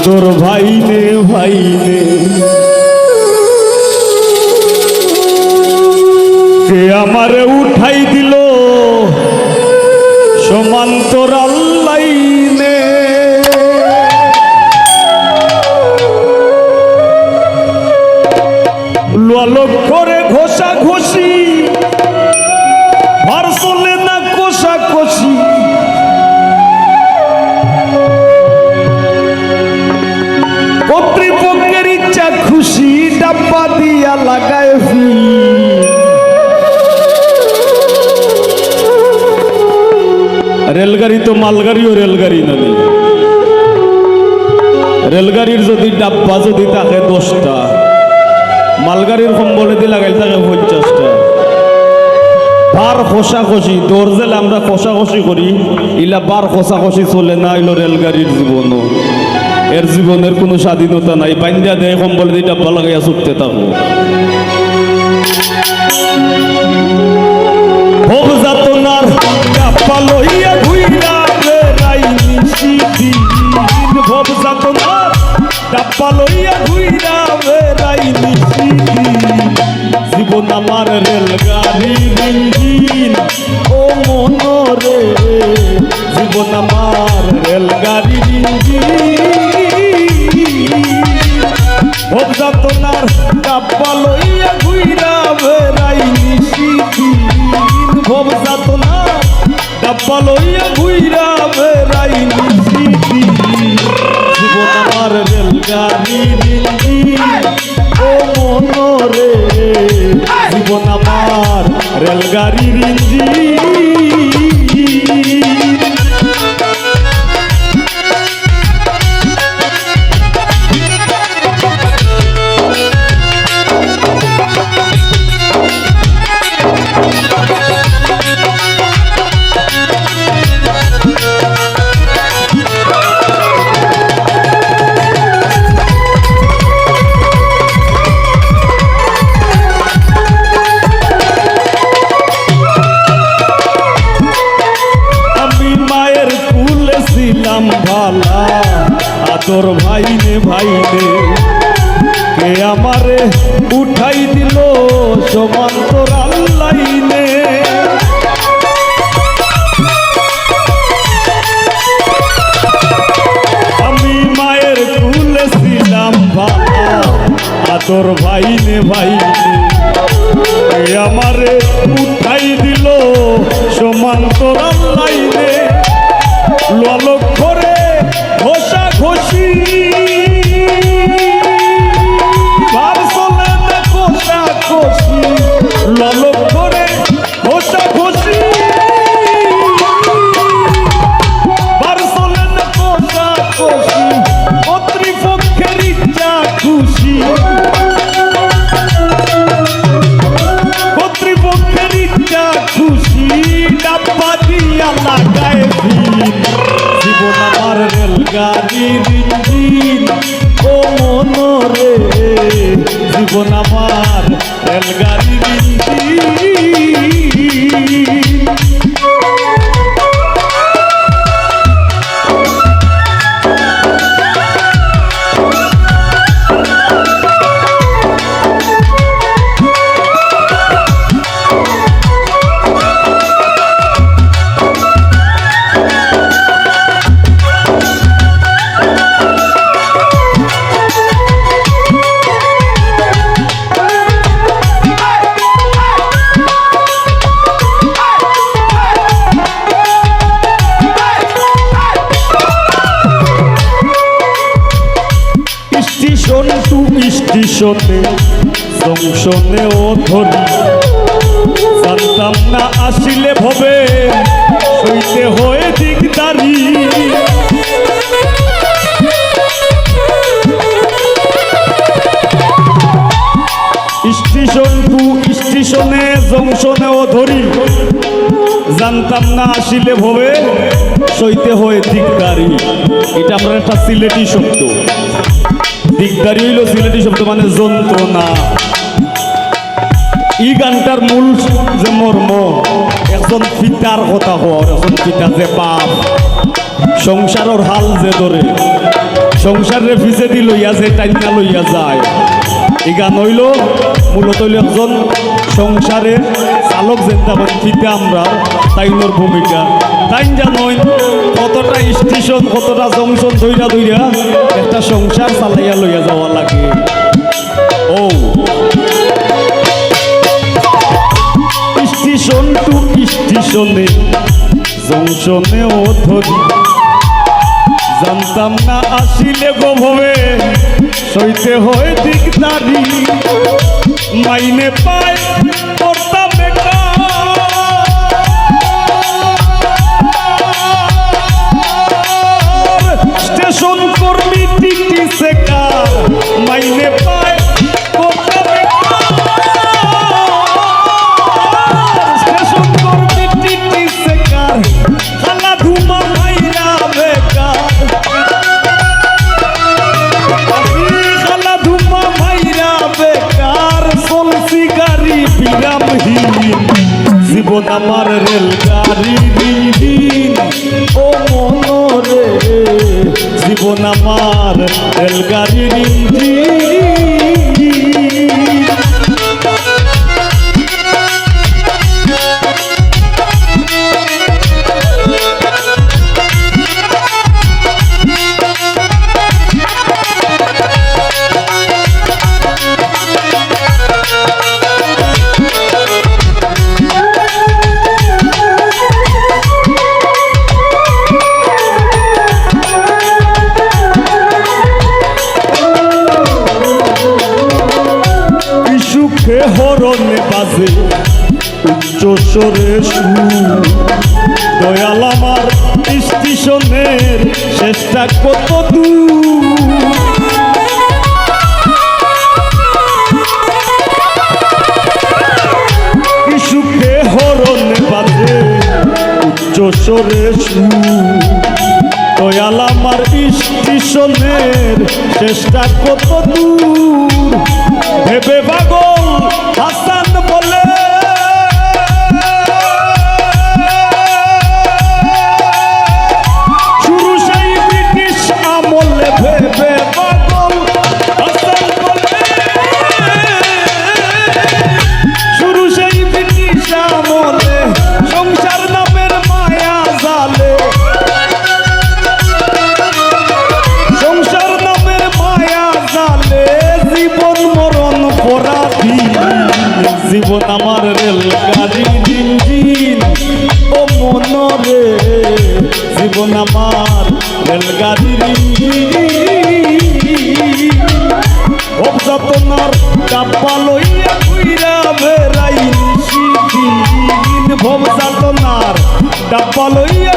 আদর ভাইনে ভাইনে মালগাড়িও রেলগাড়ি নদী রেলগাড়ির যদি ডাব্বা যদি থাকে দশটা, মালগাড়ির সম্বলে দিয়ে লাগাইল থাকে পঞ্চাশটা। বার খসাখসি দরজেল আমরা খসাখসি করি, ইলা বার খসাখসি চলে না এলো রেলগাড়ির জীবনও। এর জীবনের কোনো স্বাধীনতা নাই বান্যা দেয় সম্বল দিয়ে ডাব্বা লাগাইয়া ছুটতে থাকো। ভোগ যাতনার ডাব্বা লইয়া ঘুইরা বেড়াই নিশিদিন জীবন আমার রেলগাড়ি ইঞ্জিন ও মনরে, জীবন আমার রেলগাড়ি ইঞ্জিন ভোগ যাতনার ডাব্বা লইয়া ঘুইরা বেড়াই নিশিদিন ভোগ যাতনার ডাব্বা লইয়া আমার রেলগাড়ির ইঞ্জিন ভালা আদর ভাইনে ভাইনে, কে আমারে উঠাই দিল সমান্তর আল্লাইনে আমি মায়ের কুলে ছিলাম ভালা আদর ভাইনে ভাইনে এ আমারে উঠাই দিল সমান্তর জীবন আমার রেলগাড়ির স্টেশনে জংশনে ও ধরি। জানতাম না আসিলে ভবে, সইতে হয়ে দিকদারি। স্টেশন টু স্টেশনে জংশনে ও ধরি। জানতাম না আসিলে ভবে, সইতে হয়ে দিকদারি। এটা আমরা একটা সিলেটি শব্দ। দিকদারি হইল সিলেটি শব্দ মানে যন্ত্রণা। ই গানটার মূল যে মর্ম, একজন পিতার কথা হওয়ার একজন পিতা যে বাপ সংসারের হাল যে ধরে সংসারে ফিসে দি লইয়া যে টাইনা লইয়া যায়। এই গান হইল মূলত হইল একজন সংসারে চালক যেমন ফিতে আমরা তাইনোর ভূমিকা। তাই জানই স্টেশন কতটা জংশন ধইরা ধইরা একটা সংসার চালাইয়া লইয়া যাওয়া লাগে। ও। স্টেশন টু স্টেশনে জংশনেও ধরি। জানতাম না আসিলে গোভবে সইতে হয় দিকদারি। মাইনে পায় জীবন আমার রেলগাড়ি দিন ও মনরে জীবন আমার রেলগাড়ি দিন সুখে হরণে বাজে। উচ্চ সুর। দয়াল আমার স্টেশনের শেষটা কত দূর। দয়াল আমার স্টেশনের চেষ্টা কত দূর। ভেবে পাগল জীবন আমার রেল গাড়ি অবযাতনার ডাব্বা লইয়া ঘুইরা বেড়াই ডাব্বা লইয়া